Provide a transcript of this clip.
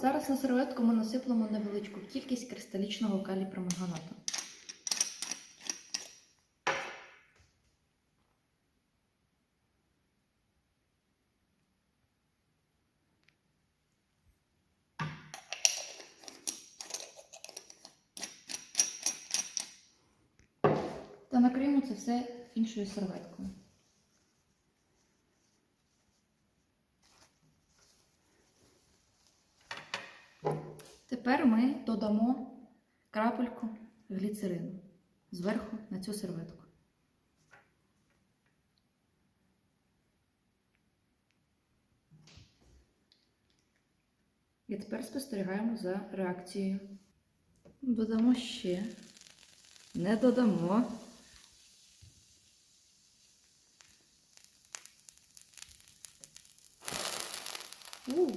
Зараз на серветку ми насиплемо невеличку кількість кристалічного каліпроманганату. Та накриємо це все іншою серветкою. Тепер ми додамо крапельку гліцерину зверху на цю серветку. І тепер спостерігаємо за реакцією. Додамо ще. Не додамо. У,